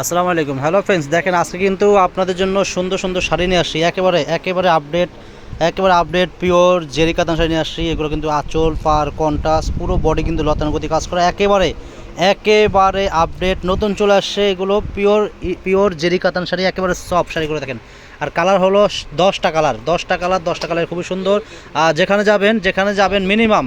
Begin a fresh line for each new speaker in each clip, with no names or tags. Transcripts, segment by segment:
আসসালামু আলাইকুম। Hello friends দেখেন আজকে কিন্তু আপনাদের জন্য সুন্দর সুন্দর শাড়ি নিয়ে আসছি। একেবারে একেবারে আপডেট একেবারে আপডেট পিওর জেরি কাতান শাড়ি নিয়ে আসছি। এগুলো কিন্তু আঁচল পার কন্টাস পুরো বডি কিন্তু লতানুগতি কাজ করে। একেবারে একেবারে আপডেট নতুন চলে আসছে এগুলো পিওর পিওর জেরি কাতান শাড়ি, একেবারে সফট শাড়িগুলো দেখেন। আর কালার হলো দশটা কালার দশটা কালার দশটা কালার খুবই সুন্দর। আর যেখানে যাবেন যেখানে যাবেন মিনিমাম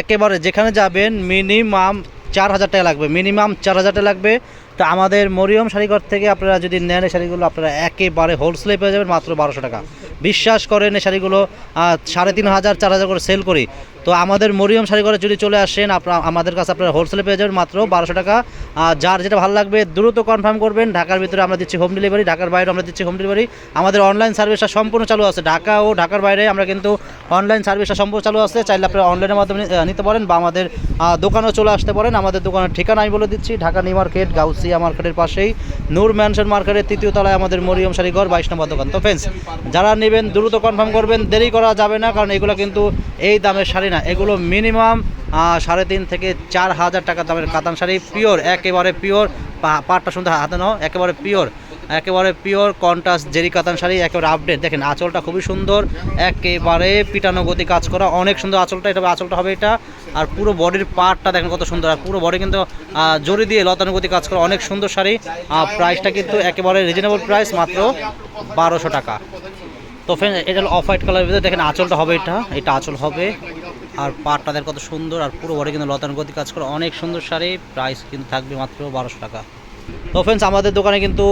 একেবারে যেখানে যাবেন মিনিমাম চার হাজার টাকা লাগবে। মিনিমাম চার হাজার টাকা লাগবে। তো আমাদের মরিয়ম শাড়িঘর থেকে আপনারা যদি নেন এই শাড়িগুলো, আপনারা একেবারে হোলসেলে পেয়ে যাবেন মাত্র বারোশো টাকা। বিশ্বাস করেন এই শাড়িগুলো সাড়ে তিন হাজার, চার হাজার করে সেল করি। তো আমাদের মরিয়ম শাড়িঘরে যদি চলে আসেন আপনারা আমাদের কাছে আপনারা হোলসেলে পেয়ে যাবেন মাত্র বারোশো টাকা। আর যার যেটা ভালো লাগবে, দ্রুত কনফার্ম করবেন। ঢাকার ভিতরে আমরা দিচ্ছি হোম ডেলিভারি ঢাকার বাইরে আমরা দিচ্ছি হোম ডেলিভারি আমাদের অনলাইন সার্ভিসটা সম্পূর্ণ চালু আছে। ঢাকা ও ঢাকার বাইরে আমরা কিন্তু অনলাইন সার্ভিসটা সম্পূর্ণ চালু আছে। চাইলে আপনারা অনলাইনের মাধ্যমে নিতে পারেন বা আমাদের দোকানেও চলে আসতে পারেন। আমাদের দোকানের ঠিকানা আমি বলে দিচ্ছি, ঢাকা নিউ মার্কেট গাউসিয়া মার্কেটের পাশেই। নূর ম্যানশন মার্কেটের তৃতীয় তলায় আমাদের মরিয়ম শাড়িঘর বাইশ নম্বর দোকান। তো ফ্রেন্ডস যারা নেবেন, দ্রুত কনফার্ম করবেন, দেরি করা যাবে না, কারণ এগুলো কিন্তু এই দামের শাড়ি না। এগুলো মিনিমাম সাড়ে তিন থেকে চার হাজার টাকা দামের কাতান শাড়ি। পিওর একেবারে পিওর পাটটা শুনতে হাতে নাও, একেবারে পিওর একেবারে পিওর কন্টাস জেরি কাতান শাড়ি, একেবারে আপডেট দেখেন, আঁচলটা খুবই সুন্দর, একেবারে পিটানো গতি কাজ করা, অনেক সুন্দর আঁচলটা, এটা আঁচলটা হবে এটা। আর পুরো বডির পার্টটা দেখেন কত সুন্দর, আর পুরো বডি কিন্তু জড়ি দিয়ে লতানুগতি কাজ করা, অনেক সুন্দর শাড়ি। আর প্রাইসটা কিন্তু একেবারে রিজনেবল প্রাইস মাত্র বারোশো টাকা। তো ফ্রেন্ড এটা অফ হোয়াইট কালারের ভিতরে, দেখেন, আঁচলটা হবে এটা এটা আঁচল হবে। আর পাটটা দেখেন কত সুন্দর, আর পুরো বডি কিন্তু লতানুগতি কাজ করা, অনেক সুন্দর শাড়ি প্রাইস কিন্তু থাকবে মাত্র বারোশো টাকা। তো ফ্রেন্ডস আমাদের দোকানে কিন্তু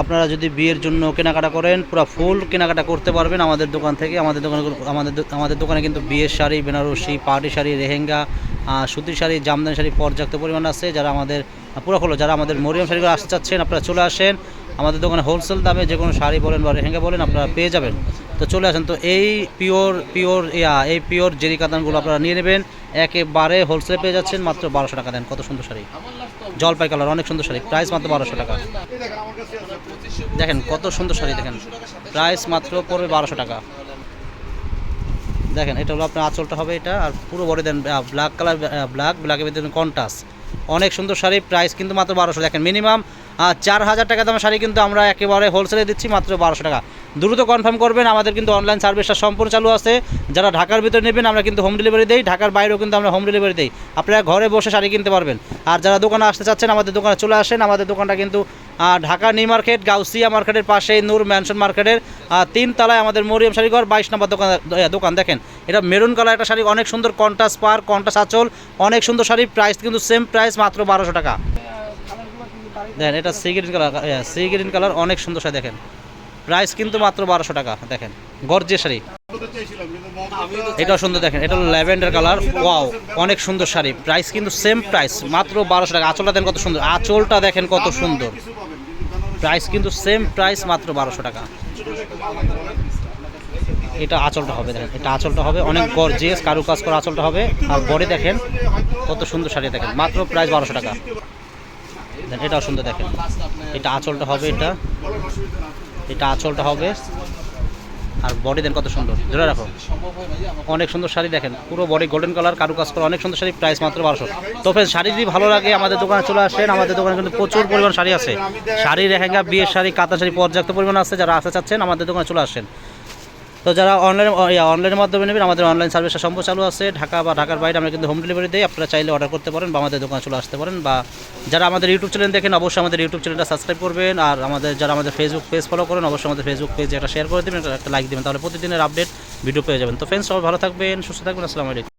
আপনারা যদি বিয়ের জন্য কেনাকাটা করেন, পুরো ফুল কেনাকাটা করতে পারবেন আমাদের দোকান থেকে। আমাদের দোকানে আমাদের আমাদের দোকানে কিন্তু বিয়ের শাড়ি, বেনারসি পাটি শাড়ি রেহেঙ্গা সুতি সুতির শাড়ি, জামদানি শাড়ি পর্যাপ্ত পরিমাণ আছে। যারা আমাদের, পুরো হলো, যারা আমাদের মরিয়াম শাড়িগুলো আসতে চাচ্ছেন, আপনারা চলে আসেন। আমাদের দোকানে হোলসেল দামে যে কোনো শাড়ি বলেন বা রেহেঙ্গা বলেন আপনারা পেয়ে যাবেন। তো চলে আসেন, তো এই পিওর পিওর ইয়া, এই পিওর জেরি কাতানগুলো আপনারা নিয়ে নেবেন। একেবারে হোলসেলে পেয়ে যাচ্ছেন, মাত্র বারোশো টাকা দেন। কত সুন্দর শাড়ি। জলপাই কালার অনেক সুন্দর শাড়ি। প্রাইস মাত্র বারোশো টাকা। দেখেন, কত সুন্দর শাড়ি দেখেন। প্রাইস মাত্র পড়বে বারোশো টাকা। দেখেন, এটা হলো আপনার আঁচলটা হবে এটা। আর পুরো বডি দেন ব্ল্যাক কালার ব্ল্যাক ব্ল্যাকের ভিতরে কন্টাস অনেক সুন্দর শাড়ি প্রাইস কিন্তু মাত্র বারোশো। দেখেন মিনিমাম চার হাজার টাকা দামের শাড়ি কিন্তু আমরা একেবারে হোলসেলে দিচ্ছি মাত্র বারোশো টাকা। দ্রুত কনফার্ম করবেন। আমাদের কিন্তু অনলাইন সার্ভিসটা সম্পূর্ণ চালু আছে। যারা ঢাকার ভিতরে নেবেন আমরা কিন্তু হোম ডেলিভারি দিই। ঢাকার বাইরেও কিন্তু আমরা হোম ডেলিভারি দিই। আপনারা ঘরে বসে শাড়ি কিনতে পারবেন। আর যারা দোকানে আসতে চাচ্ছেন আমাদের দোকানে চলে আসেন। আমাদের দোকানটা কিন্তু ঢাকা নিউ মার্কেট গাউসিয়া মার্কেটের পাশে নূর ম্যানশন মার্কেটের তিন তলায় আমাদের মরিয়ম শাড়িঘর বাইশ নম্বর দোকান দোকান দেখেন। এটা মেরুন কালার একটা শাড়ি অনেক সুন্দর কন্টাস পার কন্টাস আঁচল অনেক সুন্দর শাড়ি প্রাইস কিন্তু সেম প্রাইস মাত্র বারোশো টাকা। দেখেন এটা sea green colour sea green colour অনেক সুন্দর শাড়ি দেখেন। প্রাইস কিন্তু মাত্র বারোশো টাকা, দেখেন গর্জে শাড়ি। এটাও সুন্দর, দেখেন, এটা হলো ল্যাভেন্ডার কালার, ওয়াও, অনেক সুন্দর শাড়ি, প্রাইস কিন্তু সেম প্রাইস, মাত্র বারোশো টাকা, আঁচলটা দেখেন কত সুন্দর, আঁচলটা দেখেন কত সুন্দর। প্রাইস কিন্তু সেম প্রাইস, মাত্র বারোশো টাকা। এটা আঁচলটা হবে, দেখেন, এটা আঁচলটা হবে, অনেক গর্জিয়াস কারুকাজ করা আঁচলটা হবে, আর বডি দেখেন, কত সুন্দর শাড়ি, দেখেন, মাত্র প্রাইস বারোশো টাকা। এটাও সুন্দর, দেখেন, এটা আঁচলটা হবে, এটা। এটা আঁচলটা হবে। আর বডি দেন কত সুন্দর। ধরে রাখো। অনেক সুন্দর শাড়ি দেখেন। পুরো বডি গোল্ডেন কালার কারুকাজ করে অনেক সুন্দর শাড়ি প্রাইস মাত্র বারোশো। তো ফ্রেন্ড শাড়ি যদি ভালো লাগে, আমাদের দোকানে চলে আসেন। আমাদের দোকানে কিন্তু প্রচুর পরিমাণ শাড়ি আছে। শাড়ি রেহেঙ্গা বিয়ের শাড়ি কাতা শাড়ি পর্যাপ্ত পরিমাণ আছে। যারা আসতে চাচ্ছেন, আমাদের দোকানে চলে আসেন। তো যারা অনলাইন অনলাইনের মাধ্যমে নেবেন, আমাদের অনলাইন সার্ভিসটা সম্পূর্ণ চালু আছে। ঢাকা বা ঢাকার বাইরে আমরা কিন্তু হোম ডেলিভারি দিই। আপনারা চাইলে অর্ডার করতে পারেন বা আমাদের দোকানে চলে আসতে পারেন। বা যারা আমাদের ইউটিউব চ্যানেল দেখেন, অবশ্যই আমাদের ইউটিউব চ্যানেলটা সাবস্ক্রাইব করবেন। আর আমাদের, যারা আমাদের ফেসবুক পেজ ফলো করেন, অবশ্যই আমাদের ফেসবুক পেজে একটা শেয়ার করে দেবেন, একটা লাইক দেবেন। তাহলে প্রতিদিনের আপডেট ভিডিও পেয়ে যাবেন। তো ফ্রেন্ডস সবাই ভালো থাকবেন, সুস্থ থাকবেন। আসসালামু আলাইকুম।